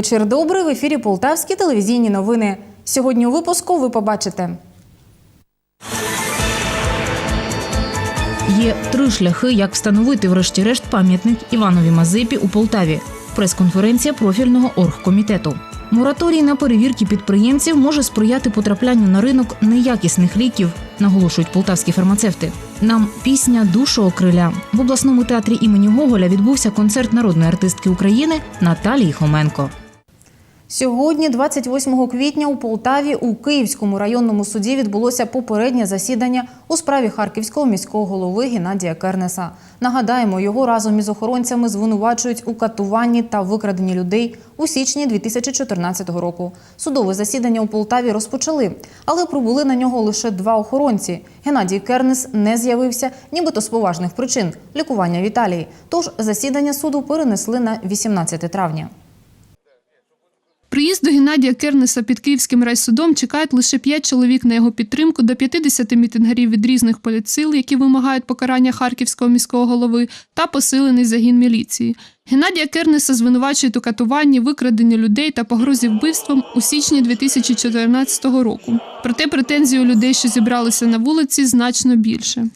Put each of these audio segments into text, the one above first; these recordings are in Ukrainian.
Вечір добрий в ефірі Полтавські телевізійні новини. Сьогодні у випуску ви побачите. Є три шляхи, як встановити врешті-решт пам'ятник Іванові Мазепі у Полтаві. Прес-конференція профільного оргкомітету. Мораторій на перевірки підприємців може сприяти потраплянню на ринок неякісних ліків, наголошують полтавські фармацевти. Нам пісня душу окриля в обласному театрі імені Гоголя відбувся концерт народної артистки України Наталії Хоменко. Сьогодні, 28 квітня, у Полтаві у Київському районному суді відбулося попереднє засідання у справі харківського міського голови Геннадія Кернеса. Нагадаємо, його разом із охоронцями звинувачують у катуванні та викраденні людей у січні 2014 року. Судове засідання у Полтаві розпочали, але прибули на нього лише два охоронці. Геннадій Кернес не з'явився, нібито з поважних причин лікування в Італії. Тож засідання суду перенесли на 18 травня. Приїзду Геннадія Кернеса під Київським райсудом чекають лише 5 чоловік на його підтримку до 50 мітингарів від різних політсил, які вимагають покарання харківського міського голови, та посилений загін міліції. Геннадія Кернеса звинувачують у катуванні, викраденні людей та погрозі вбивством у січні 2014 року. Проте претензій у людей, що зібралися на вулиці, значно більше.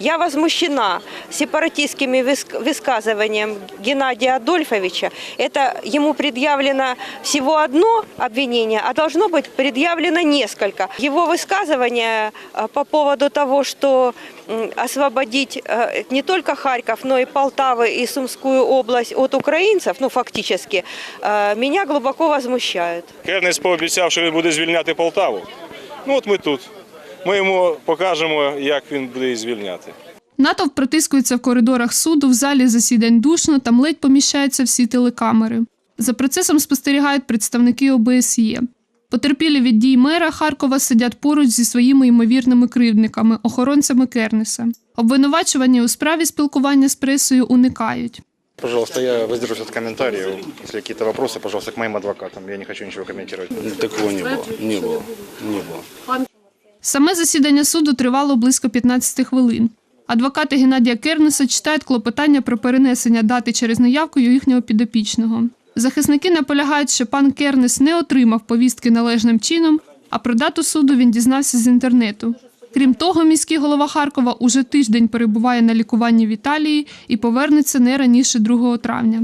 Я возмущена сепаратистскими выск- высказыванием Геннадия Адольфовича. Это ему предъявлено всего одно обвинение, а должно быть предъявлено несколько. Его высказывания э, по поводу того, что м, освободить э, не только Харьков, но и Полтавы и Сумскую область от украинцев, ну фактически, э, меня глубоко возмущают. Кернес пообіцяв, що він буде звільняти Полтаву. Ну от ми тут. Ми йому покажемо, як він буде її звільняти. Натовп протискується в коридорах суду, в залі засідань душно, там ледь поміщаються всі телекамери. За процесом спостерігають представники ОБСЄ. Потерпілі від дій мера Харкова сидять поруч зі своїми ймовірними кривдниками, охоронцями Кернеса. Обвинувачувані у справі спілкування з пресою уникають. Пожалуйста, я воздержусь от комментариев. Если какие-то вопросы, пожалуйста, к моим адвокатам. Я не хочу ничего комментировать. Такого не было. Не было. Не было. Саме засідання суду тривало близько 15 хвилин. Адвокати Геннадія Кернеса читають клопотання про перенесення дати через неявку їхнього підопічного. Захисники наполягають, що пан Кернес не отримав повістки належним чином, а про дату суду він дізнався з інтернету. Крім того, міський голова Харкова уже тиждень перебуває на лікуванні в Італії і повернеться не раніше 2 травня.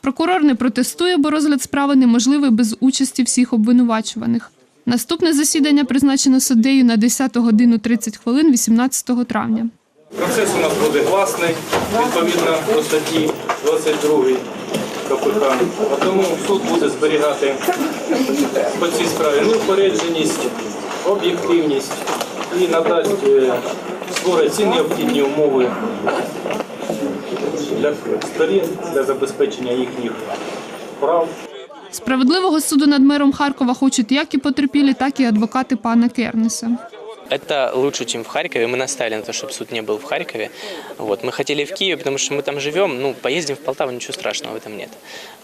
Прокурор не протестує, бо розгляд справи неможливий без участі всіх обвинувачуваних. Наступне засідання призначено суддею на 10 годину 30 хвилин 18 травня. Процес у нас буде гласний, відповідно до статті 22 КПК. Тому суд буде зберігати по цій справі неупередженість, об'єктивність і надасть е, створить ці необхідні умови для сторін для забезпечення їхніх прав. Справедливого суду над мером Харкова хочуть як і потерпілі, так і адвокати пана Кернеса. Это лучше, чем в Харькове. Мы настаивали на то, чтобы суд не был в Харькове. Вот. Мы хотели в Киеве, потому что мы там живем. Ну, поездим в Полтаву, ничего страшного в этом нет.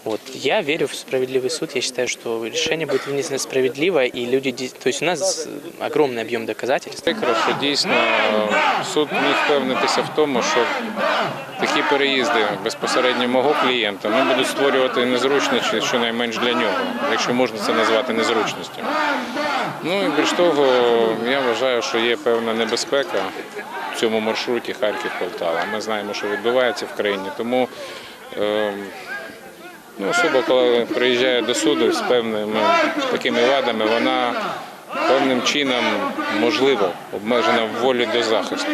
Вот. Я верю в справедливый суд. Я считаю, что решение будет вынесено справедливо, и люди... ди- То есть у нас огромный объем доказательств. Прикро, що дійсно е, суд міг впевнитися в тому, що такі переїзди безпосередньо мого клієнта ну, будуть створювати незручності щонайменш для нього, якщо можна це назвати незручністю. Ну і більш того, я вважаю, що є певна небезпека в цьому маршруті Харків-Полтава. Ми знаємо, що відбувається в країні, тому е, ну, особа, коли приїжджає до суду з певними такими вадами, вона певним чином, можливо, обмежена в волі до захисту.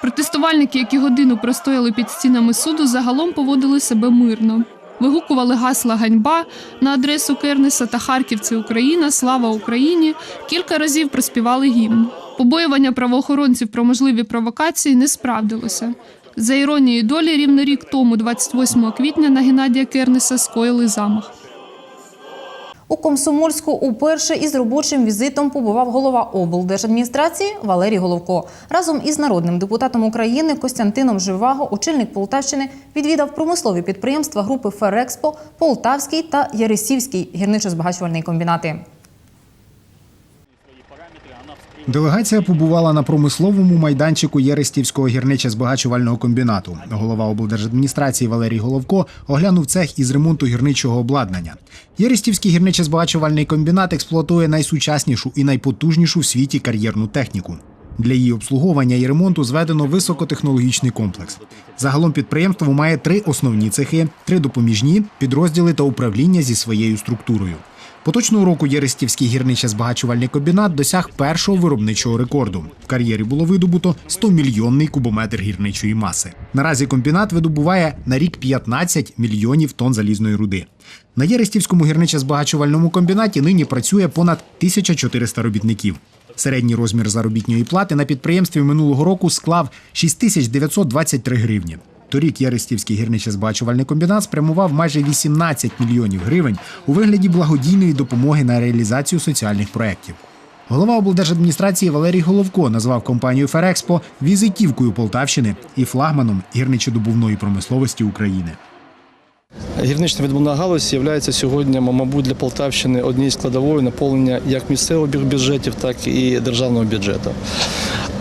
Протестувальники, які годину простояли під стінами суду, загалом поводили себе мирно. Вигукували гасла ганьба на адресу Кернеса та харківці Україна, слава Україні. Кілька разів проспівали гімн. Побоювання правоохоронців про можливі провокації не справдилося. За іронією долі, рівно рік тому, 28 квітня, на Геннадія Кернеса скоїли замах. У Комсомольську уперше із робочим візитом побував голова облдержадміністрації Валерій Головко. Разом із народним депутатом України Костянтином Живаго очільник Полтавщини відвідав промислові підприємства групи Ферекспо, Полтавський та Ярисівський гірничо-збагачувальний комбінати. Делегація побувала на промисловому майданчику Єрестівського гірничо-збагачувального комбінату. Голова облдержадміністрації Валерій Головко оглянув цех із ремонту гірничого обладнання. Єрестівський гірничо-збагачувальний комбінат експлуатує найсучаснішу і найпотужнішу в світі кар'єрну техніку. Для її обслуговування і ремонту зведено високотехнологічний комплекс. Загалом підприємство має три основні цехи, три допоміжні, підрозділи та управління зі своєю структурою. Поточного року Єрестівський гірничо-збагачувальний комбінат досяг першого виробничого рекорду. В кар'єрі було видобуто 100-мільйонний кубометр гірничої маси. Наразі комбінат видобуває на рік 15 мільйонів тонн залізної руди. На Єрестівському гірничо-збагачувальному комбінаті нині працює понад 1400 робітників. Середній розмір заробітної плати на підприємстві минулого року склав 6923 гривні. Торік Єрестівський гірничо-збагачувальний комбінат спрямував майже 18 мільйонів гривень у вигляді благодійної допомоги на реалізацію соціальних проєктів. Голова облдержадміністрації Валерій Головко назвав компанію Ферекспо візитівкою Полтавщини і флагманом гірничодобувної промисловості України. Гірнична відбувна галузь є сьогодні, мабуть, для Полтавщини однією складовою наповнення як місцевих бюджетів, так і державного бюджету.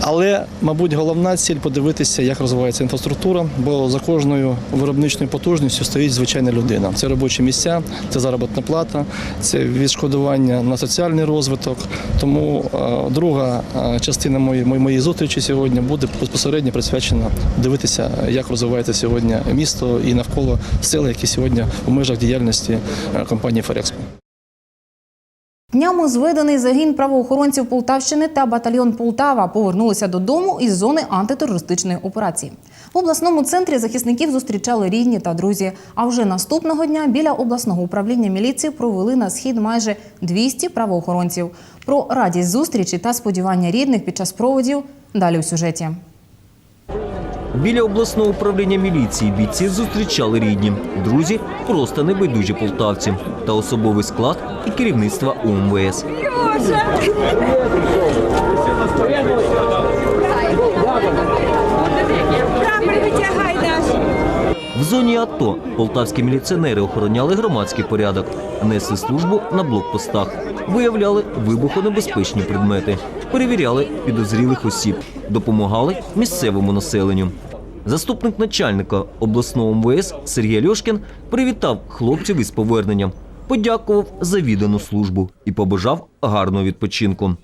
Але, мабуть, головна ціль подивитися, як розвивається інфраструктура, бо за кожною виробничною потужністю стоїть звичайна людина. Це робочі місця, це заробітна плата, це відшкодування на соціальний розвиток. Тому е, друга е, частина моєї, моєї зустрічі сьогодні буде безпосередньо присвячена дивитися, як розвивається сьогодні місто і навколо сили, які сьогодні у межах діяльності е, компанії Ферекспо. Днями зведений загін правоохоронців Полтавщини та батальйон Полтава повернулися додому із зони антитерористичної операції. В обласному центрі захисників зустрічали рідні та друзі. А вже наступного дня біля обласного управління міліції провели на схід майже 200 правоохоронців. Про радість зустрічі та сподівання рідних під час проводів далі у сюжеті. Біля обласного управління міліції бійці зустрічали рідні, друзі, просто небайдужі полтавці та особовий склад і керівництва УМВС. В зоні АТО полтавські міліціонери охороняли громадський порядок, несли службу на блокпостах, виявляли вибухонебезпечні предмети, перевіряли підозрілих осіб, допомагали місцевому населенню. Заступник начальника обласного МВС Сергій Льошкін привітав хлопців із поверненням, подякував за віддану службу і побажав гарного відпочинку.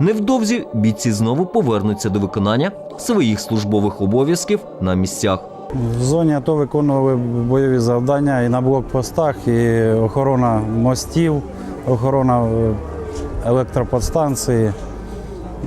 Невдовзі бійці знову повернуться до виконання своїх службових обов'язків на місцях. В зоні АТО виконували бойові завдання і на блокпостах, і охорона мостів, охорона е, електроподстанції.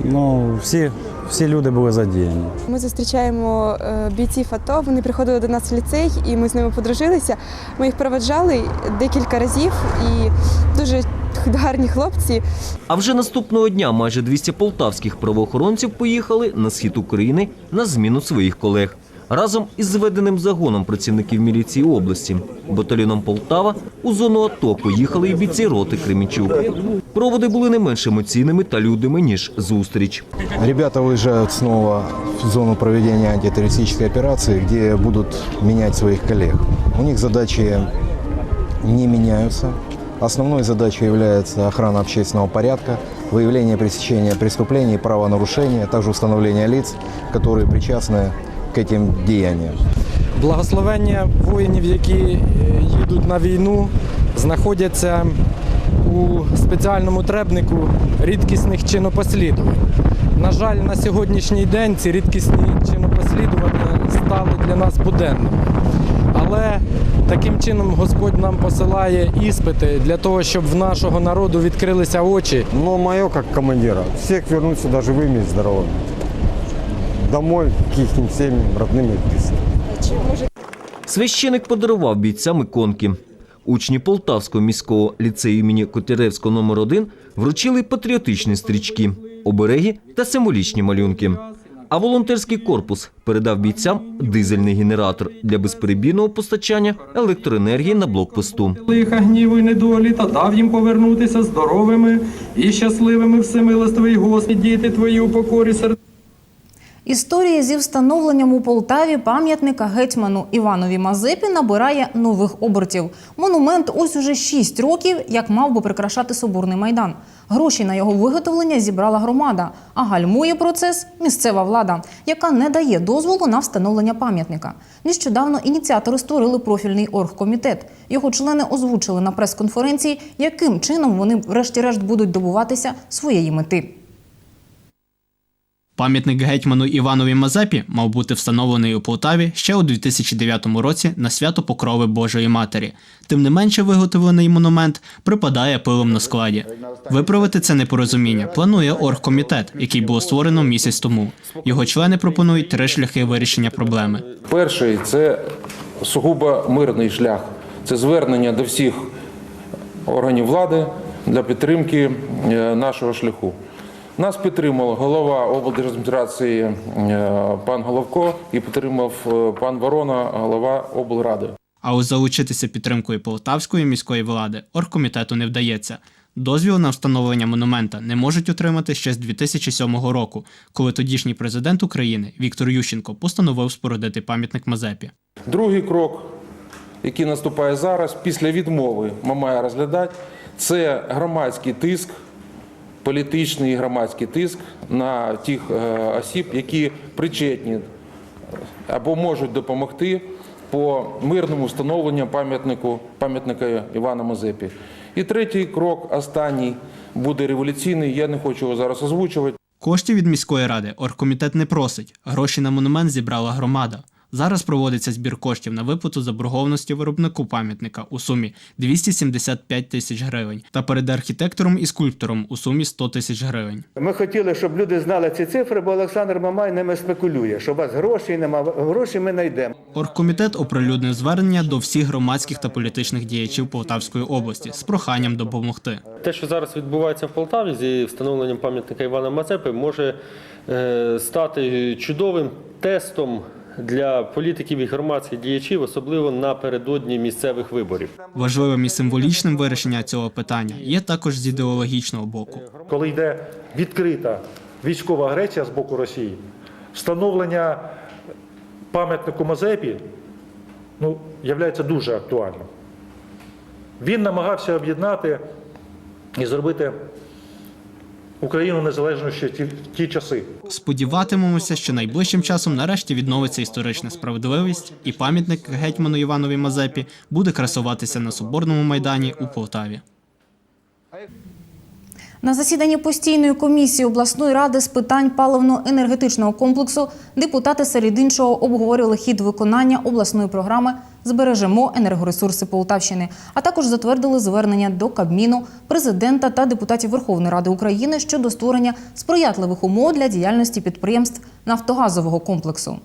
Ну, всі, всі люди були задіяні. Ми зустрічаємо е, бійців АТО. Вони приходили до нас в ліцей, і ми з ними подружилися. Ми їх проведжали декілька разів, і дуже гарні хлопці. А вже наступного дня майже 200 полтавських правоохоронців поїхали на схід України на зміну своїх колег Разом із зведеним загоном працівників міліції області, батальйоном Полтава у зону АТО поїхали і бійці роти Кремічук. Проводи були не менш емоційними та людими, ніж зустріч. Ребята уезжают снова в зону проведения антитеррористической операции, где будут менять своих коллег. У них задачи не меняются. Основной задачей является охрана общественного порядка, выявление и пресечение преступлений и правонарушений, а также установление лиц, которые причастны к этим деяниям. Благословення воїнів, які е, їдуть на війну, знаходяться у спеціальному требнику рідкісних чинопослідувань. На жаль, на сьогоднішній день ці рідкісні чинопослідування стали для нас буденними. Але таким чином Господь нам посилає іспити для того, щоб в нашого народу відкрилися очі. Но мое, как командира, всех вернуть сюда живыми и здоровыми. Домой, к их семьям, родным и близким. Священик подарував бійцям іконки. Учні Полтавського міського ліцею імені Котляревського номер 1 вручили патріотичні стрічки, обереги та символічні малюнки. А волонтерський корпус передав бійцям дизельний генератор для безперебійного постачання електроенергії на блокпосту. лиха гніву й недолі, та дав їм повернутися здоровими і щасливими всемилостивий Господь, діти твої у покорі серед. Історія зі встановленням у Полтаві пам'ятника гетьману Іванові Мазепі набирає нових обертів. Монумент ось уже 6 років, як мав би прикрашати соборний майдан. Гроші на його виготовлення зібрала громада, а гальмує процес місцева влада, яка не дає дозволу на встановлення пам'ятника. Нещодавно ініціатори створили профільний оргкомітет. Його члени озвучили на прес-конференції, яким чином вони, врешті-решт, будуть добуватися своєї мети. Пам'ятник гетьману Іванові Мазепі мав бути встановлений у Полтаві ще у 2009 році на свято Покрови Божої Матері. Тим не менше, виготовлений монумент припадає пилом на складі. Виправити це непорозуміння планує оргкомітет, який було створено місяць тому. Його члени пропонують три шляхи вирішення проблеми. Перший це сугубо мирний шлях. Це звернення до всіх органів влади для підтримки е, нашого шляху. Нас підтримав голова облдержадміністрації е, пан Головко і підтримав е, пан Ворона, голова облради. А ось залучитися підтримкою полтавської міської влади оргкомітету не вдається. Дозвіл на встановлення монумента не можуть отримати ще з 2007 року, коли тодішній президент України Віктор Ющенко постановив спорудити пам'ятник Мазепі. Другий крок, який наступає зараз, після відмови Мамая розглядати, це громадський тиск, політичний і громадський тиск на тих е, осіб, які причетні або можуть допомогти по мирному встановленню пам'ятнику пам'ятника Івана Мазепі. І третій крок, останній, буде революційний. Я не хочу його зараз озвучувати. Коштів від міської ради оргкомітет не просить. Гроші на монумент зібрала громада. Зараз проводиться збір коштів на виплату заборгованості виробнику пам'ятника у сумі 275 тисяч гривень та перед архітектором і скульптором у сумі 100 тисяч гривень. Ми хотіли, щоб люди знали ці цифри, бо Олександр Мамай ними спекулює, що у вас грошей немає, гроші ми знайдемо. Оргкомітет оприлюднив звернення до всіх громадських та політичних діячів Полтавської області з проханням допомогти. Те, що зараз відбувається в Полтаві зі встановленням пам'ятника Івана Мазепи, може е, стати чудовим тестом для політиків і громадських діячів, особливо напередодні місцевих виборів. Важливим і символічним вирішення цього питання є також з ідеологічного боку. коли йде відкрита військова агресія з боку Росії, встановлення пам'ятнику Мазепі ну, є дуже актуальним. Він намагався об'єднати і зробити Україну незалежно ще ті, ті часи. Сподіватимемося, що найближчим часом нарешті відновиться історична справедливість, і пам'ятник гетьману Іванові Мазепі буде красуватися на соборному майдані у Полтаві. На засіданні постійної комісії обласної ради з питань паливно-енергетичного комплексу депутати серед іншого обговорювали хід виконання обласної програми Збережемо енергоресурси Полтавщини, а також затвердили звернення до Кабміну, президента та депутатів Верховної Ради України щодо створення сприятливих умов для діяльності підприємств нафтогазового комплексу.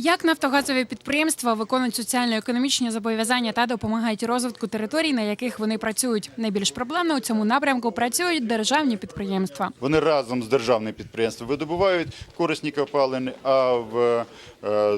Як нафтогазові підприємства виконують соціально-економічні зобов'язання та допомагають розвитку територій, на яких вони працюють? Найбільш проблемно у цьому напрямку працюють державні підприємства. Вони разом з державним підприємством видобувають корисні копалини, а в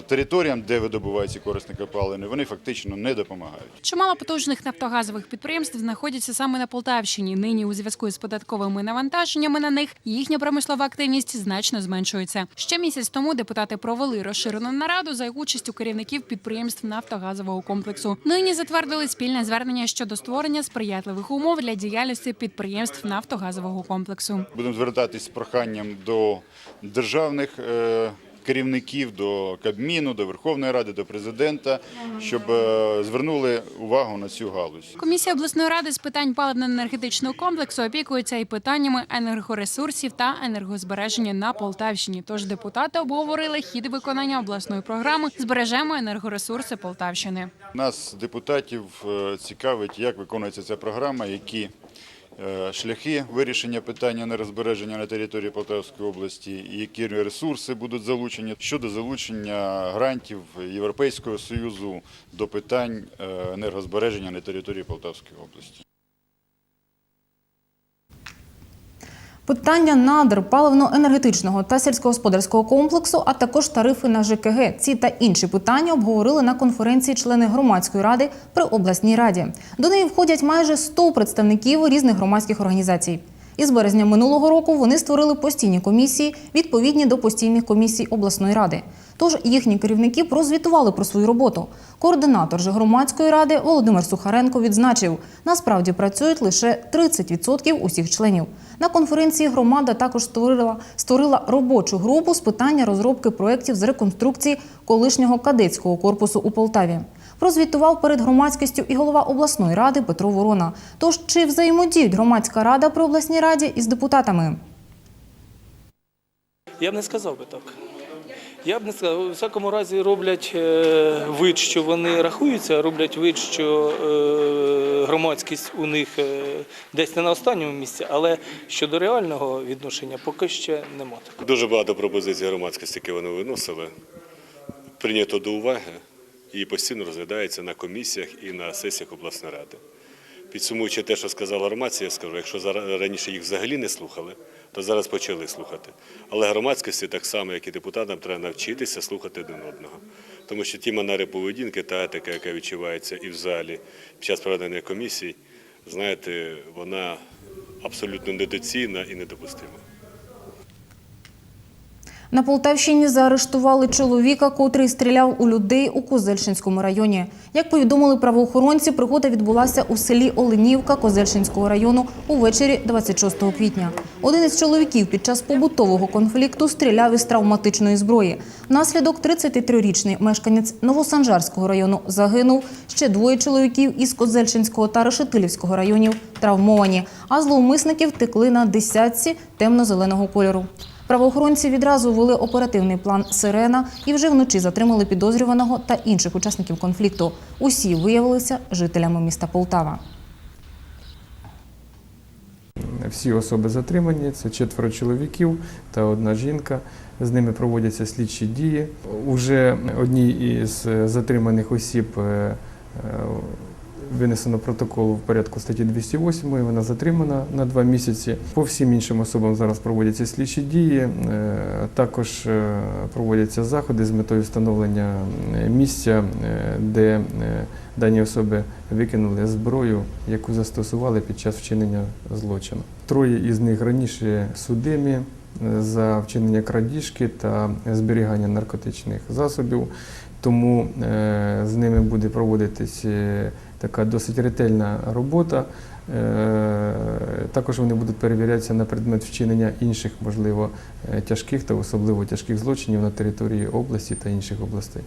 територіям, де видобуваються корисні копалини, вони фактично не допомагають. Чимало потужних нафтогазових підприємств знаходяться саме на Полтавщині. Нині у зв'язку з податковими навантаженнями на них їхня промислова активність значно зменшується. Ще місяць тому депутати провели розширену нараду за участю керівників підприємств нафтогазового комплексу. Нині затвердили спільне звернення щодо створення сприятливих умов для діяльності підприємств нафтогазового комплексу. Будемо звертатись з проханням до державних е, керівників, до Кабміну, до Верховної Ради, до президента, щоб е, звернули увагу на цю галузь. Комісія обласної ради з питань паливно-енергетичного комплексу опікується і питаннями енергоресурсів та енергозбереження на Полтавщині. Тож депутати обговорили хід виконання обласної програми Збережемо енергоресурси Полтавщини. Нас, депутатів, е, цікавить, як виконується ця програма, які шляхи вирішення питання нерозбереження на території Полтавської області, які ресурси будуть залучені щодо залучення грантів Європейського Союзу до питань е, енергозбереження на території Полтавської області. Питання надр паливно-енергетичного та сільськогосподарського комплексу, а також тарифи на ЖКГ. Ці та інші питання обговорили на конференції члени громадської ради при обласній раді. До неї входять майже 100 представників різних громадських організацій. Із березня минулого року вони створили постійні комісії, відповідні до постійних комісій обласної ради. Тож їхні керівники прозвітували про свою роботу. Координатор же громадської ради Володимир Сухаренко відзначив, насправді працюють лише 30% усіх членів. На конференції громада також створила, створила робочу групу з питання розробки проєктів з реконструкції колишнього кадетського корпусу у Полтаві. Прозвітував перед громадськістю і голова обласної ради Петро Ворона. Тож чи взаємодіють громадська рада при обласній раді із депутатами? Я б не сказав би так. Я б не сказав, у всякому разі роблять е, вид, що вони рахуються, роблять вид, що е, громадськість у них е, десь не на останньому місці, але щодо реального відношення поки ще нема. Дуже багато пропозицій громадськості, які вони виносили, прийнято до уваги і постійно розглядається на комісіях і на сесіях обласної ради. Підсумуючи те, що сказала громадськість, я скажу, якщо раніше їх взагалі не слухали, то зараз почали слухати. Але громадськості, так само, як і депутатам, треба навчитися слухати один одного. Тому що ті манери поведінки та етика, яка відчувається і в залі під час проведення комісій, знаєте, вона абсолютно недоцільна і недопустима. На Полтавщині заарештували чоловіка, котрий стріляв у людей у Козельщинському районі. Як повідомили правоохоронці, пригода відбулася у селі Оленівка Козельщинського району увечері 26 квітня. Один із чоловіків під час побутового конфлікту стріляв із травматичної зброї. Внаслідок 33-річний мешканець Новосанжарського району загинув. Ще двоє чоловіків із Козельщинського та Решетилівського районів травмовані, а зловмисники втекли на десятці темно-зеленого кольору. Правоохоронці відразу ввели оперативний план Сирена і вже вночі затримали підозрюваного та інших учасників конфлікту. Усі виявилися жителями міста Полтава. Всі особи затримані, це четверо чоловіків та одна жінка. З ними проводяться слідчі дії. Уже одній із затриманих осіб е, е, винесено протокол в порядку статті 208, вона затримана на два місяці. По всім іншим особам зараз проводяться слідчі дії. Е, Також е, проводяться заходи з метою встановлення е, місця, де дані особи викинули зброю, яку застосували під час вчинення злочину. Троє із них раніше судимі за вчинення крадіжки та зберігання наркотичних засобів. Тому з ними буде проводитись така досить ретельна робота. Е, Також вони будуть перевірятися на предмет вчинення інших, можливо, е, тяжких та особливо тяжких злочинів на території області та інших областей.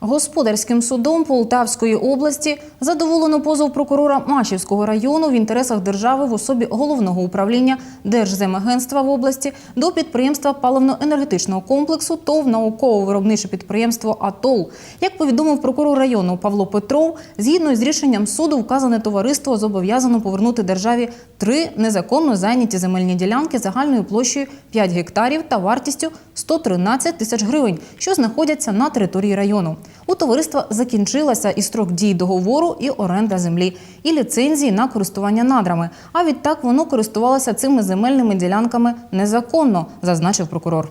Господарським судом Полтавської області задоволено позов прокурора Машівського району в інтересах держави в особі головного управління Держземагентства в області до підприємства паливно-енергетичного комплексу ТОВ науково-виробниче підприємство АТОЛ. Як повідомив прокурор району Павло Петров, згідно з рішенням суду вказане товариство зобов'язано повернути державі три незаконно зайняті земельні ділянки загальною площею 5 гектарів та вартістю 113 тисяч гривень, що знаходяться на території району. У товариства закінчилася і строк дії договору, і оренда землі, і ліцензії на користування надрами. А відтак воно користувалося цими земельними ділянками незаконно, зазначив прокурор.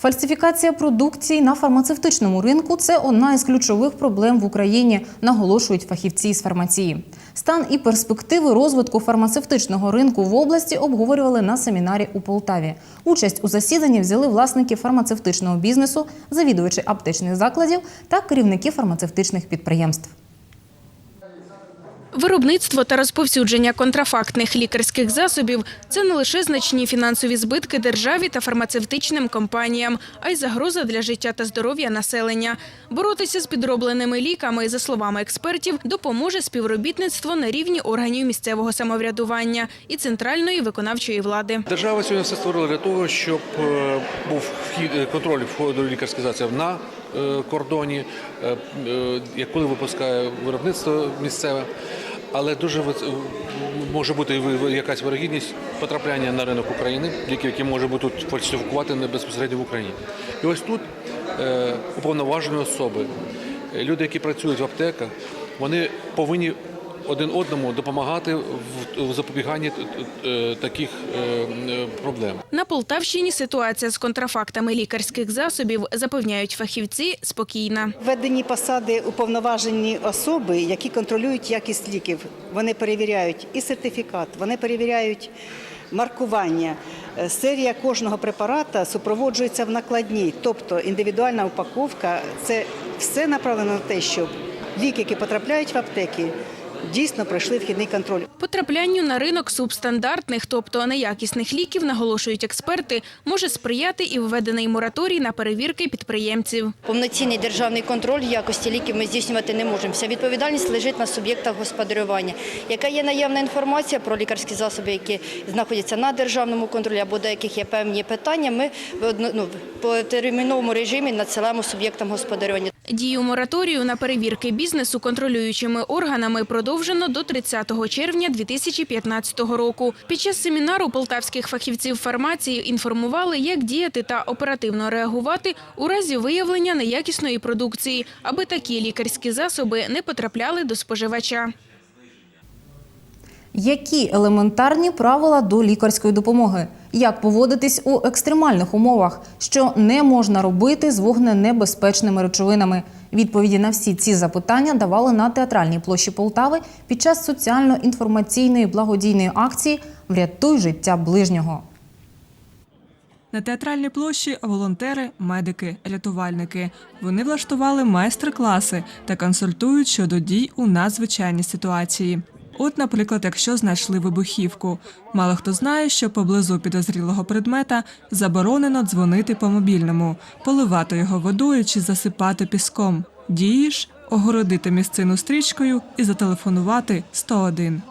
Фальсифікація продукції на фармацевтичному ринку це одна із ключових проблем в Україні, наголошують фахівці з фармації. Стан і перспективи розвитку фармацевтичного ринку в області обговорювали на семінарі у Полтаві. Участь у засіданні взяли власники фармацевтичного бізнесу, завідувачі аптечних закладів та керівники фармацевтичних підприємств. Виробництво та розповсюдження контрафактних лікарських засобів це не лише значні фінансові збитки державі та фармацевтичним компаніям, а й загроза для життя та здоров'я населення. Боротися з підробленими ліками, за словами експертів, допоможе співробітництво на рівні органів місцевого самоврядування і центральної виконавчої влади. Держава сьогодні все створила для того, щоб е, був е, контроль входу лікарських засобів на е, кордоні, коли випускає виробництво місцеве. Але дуже може бути якась вирогідність потрапляння на ринок України, ліків, які може бути тут фальсифікувати не безпосередньо в Україні. І ось тут е, уповноважені особи, люди, які працюють в аптеках, вони повинні один одному допомагати в запобіганні е, таких е, е, проблем. На Полтавщині ситуація з контрафактами лікарських засобів, запевняють фахівці, спокійна. Введені посади уповноважені особи, які контролюють якість ліків. Вони перевіряють і сертифікат, вони перевіряють маркування. Е, Серія кожного препарата супроводжується в накладній, тобто індивідуальна упаковка. Це все направлено на те, щоб ліки, які потрапляють в аптеки, дійсно пройшли вхідний контроль. Потраплянню на ринок субстандартних, тобто неякісних ліків, наголошують експерти, може сприяти і введений мораторій на перевірки підприємців. Повноцінний державний контроль якості ліків ми здійснювати не можемо. Вся відповідальність лежить на суб'єктах господарювання. Яка є наявна інформація про лікарські засоби, які знаходяться на державному контролі, або до яких є певні питання, ми ну, по терміновому режимі надсилаємо суб'єктам господарювання. Дію мораторію на перевірки бізнесу контролюючими органами продовжено до 30 червня 2015 року. Під час семінару полтавських фахівців фармації інформували, як діяти та оперативно реагувати у разі виявлення неякісної продукції, аби такі лікарські засоби не потрапляли до споживача. Які елементарні правила до лікарської допомоги? Як поводитись у екстремальних умовах? Що не можна робити з вогненебезпечними речовинами? Відповіді на всі ці запитання давали на театральній площі Полтави під час соціально-інформаційної благодійної акції Врятуй життя ближнього. На театральній площі волонтери, медики, рятувальники. Вони влаштували майстер-класи та консультують щодо дій у надзвичайній ситуації. От, наприклад, якщо знайшли вибухівку. Мало хто знає, що поблизу підозрілого предмета заборонено дзвонити по мобільному, поливати його водою чи засипати піском. Дієш огородити місцину стрічкою і зателефонувати 101.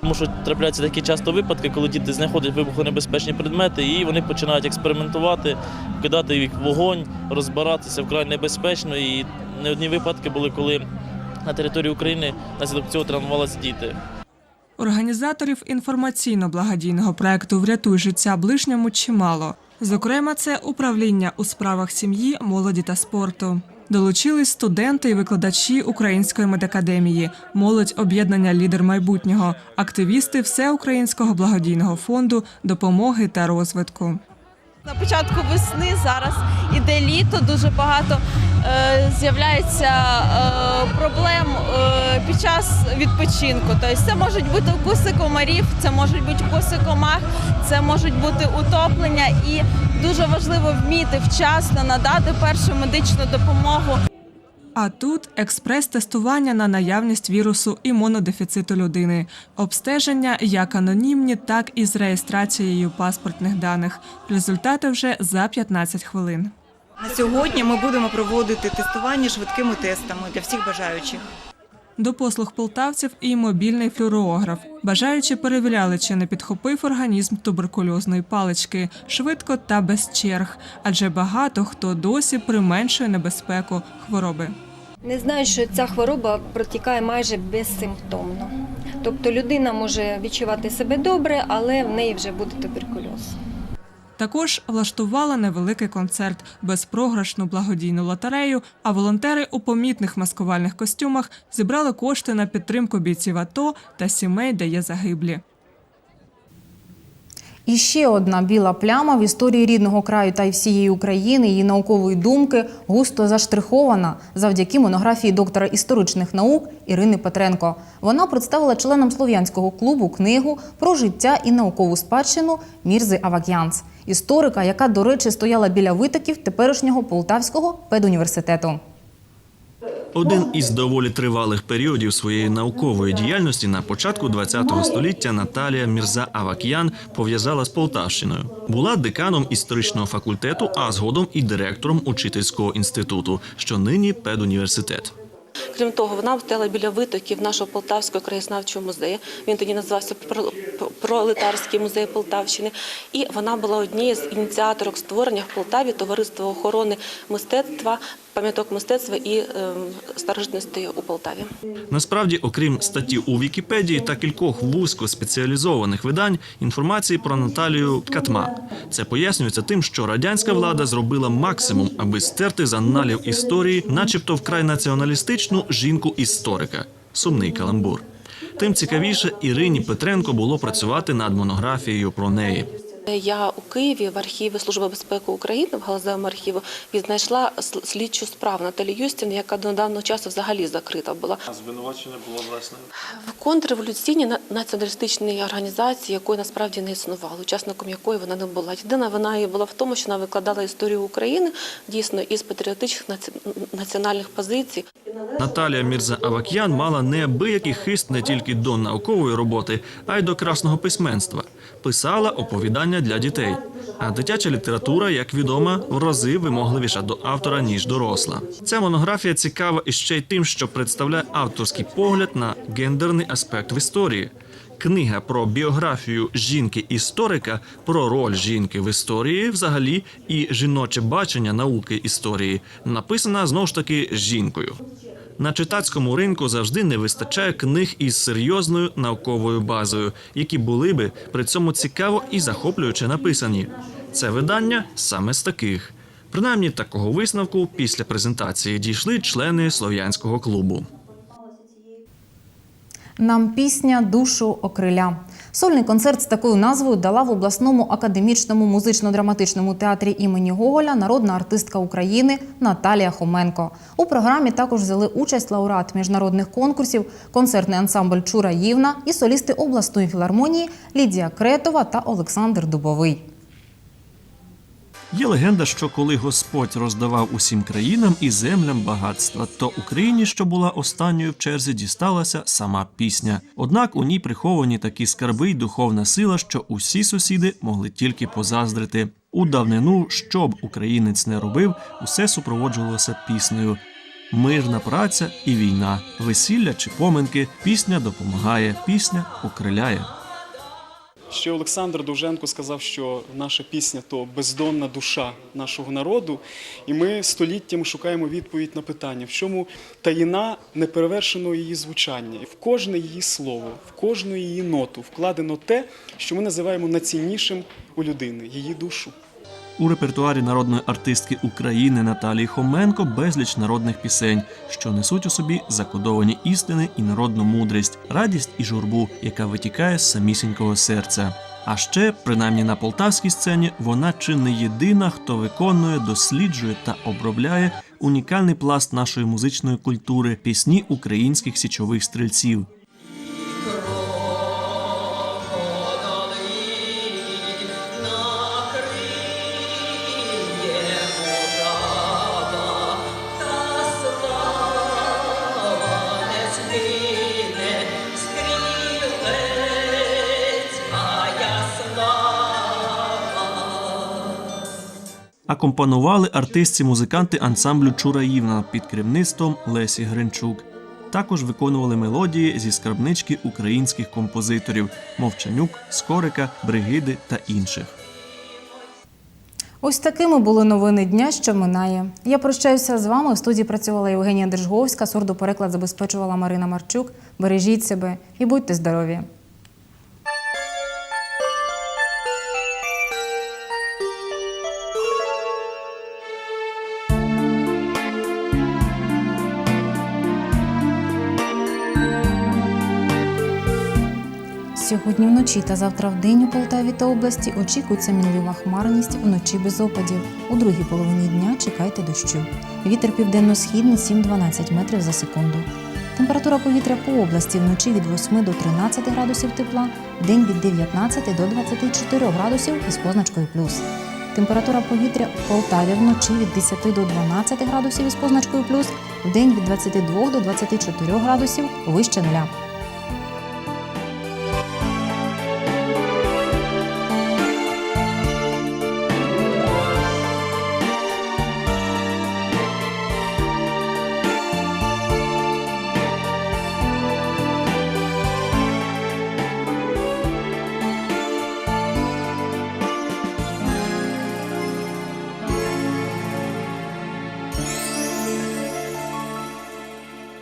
Тому що трапляються такі часто випадки, коли діти знаходять вибухонебезпечні предмети і вони починають експериментувати, кидати їх в вогонь, розбиратися вкрай небезпечно. І не одні випадки були, коли на території України наслідок цього травмувалися діти. Організаторів інформаційно-благодійного проекту Врятуй життя ближньому чимало. Зокрема, це управління у справах сім'ї, молоді та спорту. Долучились студенти і викладачі Української медакадемії, молодь об'єднання Лідер майбутнього, активісти Всеукраїнського благодійного фонду допомоги та розвитку. На початку весни зараз іде літо, дуже багато е, з'являється е, проблем е, під час відпочинку. Тобто це можуть бути укуси комарів, це можуть бути укуси комах, це можуть бути утоплення, і дуже важливо вміти вчасно надати першу медичну допомогу. А тут експрес-тестування на наявність вірусу імунодефіциту людини, обстеження як анонімні, так і з реєстрацією паспортних даних. Результати вже за 15 хвилин. На сьогодні ми будемо проводити тестування швидкими тестами для всіх бажаючих. До послуг полтавців і мобільний флюорограф. Бажаючи перевіряли, чи не підхопив організм туберкульозної палички швидко та без черг, адже багато хто досі применшує небезпеку хвороби. Не знаю, що ця хвороба протікає майже безсимптомно. Тобто людина може відчувати себе добре, але в неї вже буде туберкульоз. Також влаштувала невеликий концерт, безпрограшну благодійну лотерею. А волонтери у помітних маскувальних костюмах зібрали кошти на підтримку бійців АТО та сімей, де є загиблі. І ще одна біла пляма в історії рідного краю та й всієї України її наукової думки густо заштрихована завдяки монографії доктора історичних наук Ірини Петренко. Вона представила членам слов'янського клубу книгу про життя і наукову спадщину Мірзи Авак'янц, історика, яка, до речі, стояла біля витоків теперішнього Полтавського педуніверситету. Один із доволі тривалих періодів своєї наукової діяльності на початку ХХ століття Наталія Мірза Авак'ян пов'язала з Полтавщиною. Була деканом історичного факультету, а згодом і директором учительського інституту, що нині педуніверситет. Крім того, вона стояла біля витоків нашого Полтавського краєзнавчого музею. Він тоді називався Про- Пролетарський музей Полтавщини. І вона була однією з ініціаторок створення в Полтаві товариства охорони мистецтва, пам'яток мистецтва і ем, старожитності у Полтаві. Насправді, окрім статті у Вікіпедії та кількох вузько спеціалізованих видань, інформації про Наталію Ткатма. Це пояснюється тим, що радянська влада зробила максимум, аби стерти з аналів історії, начебто вкрай націоналістичну жінку історика. Сумний каламбур. Тим цікавіше Ірині Петренко було працювати над монографією про неї. Я у Києві в архіві Служби безпеки України в галузевому архіві відзнайшла слідчу справу Наталі Юстін, яка до недавнього часу взагалі закрита була. Звинувачення було власне. В контрреволюційній на- націоналістичній організації, якої насправді не існувало, учасником якої вона не була. Єдина вина її була в тому, що вона викладала історію України дійсно із патріотичних наці- національних позицій. Наталія Мірза Авакян мала неабиякий хист не тільки до наукової роботи, а й до красного письменства. Писала оповідання для дітей. А дитяча література, як відомо, в рази вимогливіша до автора ніж доросла. Ця монографія цікава іще й тим, що представляє авторський погляд на гендерний аспект в історії. Книга про біографію жінки-історика, про роль жінки в історії, взагалі, і жіноче бачення науки історії, написана знову ж таки жінкою. На читацькому ринку завжди не вистачає книг із серйозною науковою базою, які були би при цьому цікаво і захоплююче написані. Це видання саме з таких. Принаймні такого висновку після презентації дійшли члени слов'янського клубу. Нам пісня душу окриля. Сольний концерт з такою назвою дала в обласному академічному музично-драматичному театрі імені Гоголя народна артистка України Наталія Хоменко. У програмі також взяли участь лауреат міжнародних конкурсів, концертний ансамбль Чура Ївна і солісти обласної філармонії Лідія Кретова та Олександр Дубовий. Є легенда, що коли Господь роздавав усім країнам і землям багатства, то Україні, що була останньою в черзі, дісталася сама пісня. Однак у ній приховані такі скарби й духовна сила, що усі сусіди могли тільки позаздрити. У давнину, що б українець не робив, усе супроводжувалося піснею. Мирна праця і війна, весілля чи поминки, пісня допомагає, пісня окриляє. Ще Олександр Довженко сказав, що наша пісня то бездонна душа нашого народу, і ми століттями шукаємо відповідь на питання, в чому таїна неперевершеного її звучання. В кожне її слово, в кожну її ноту вкладено те, що ми називаємо найціннішим у людини її душу. У репертуарі народної артистки України Наталії Хоменко безліч народних пісень, що несуть у собі закодовані істини і народну мудрість, радість і журбу, яка витікає з самісінького серця. А ще, принаймні на полтавській сцені, вона чи не єдина, хто виконує, досліджує та обробляє унікальний пласт нашої музичної культури пісні українських січових стрільців. Акомпонували артистці-музиканти ансамблю Чураївна під керівництвом Лесі Гринчук. Також виконували мелодії зі скарбнички українських композиторів Мовчанюк, Скорика, Бригиди та інших. Ось такими були новини дня, що минає. Я прощаюся з вами. В студії працювала Євгенія Держговська, сурдопереклад забезпечувала Марина Марчук. Бережіть себе і будьте здорові! Сьогодні вночі та завтра в день у Полтаві та області очікується мінлива хмарність, вночі без опадів. У другій половині дня чекайте дощу. Вітер південно-східний 7-12 метрів за секунду. Температура повітря по області вночі від 8 до 13 градусів тепла, вдень від 19 до 24 градусів із позначкою плюс. Температура повітря в Полтаві вночі від 10 до 12 градусів із позначкою плюс, вдень від 22 до 24 градусів вище нуля.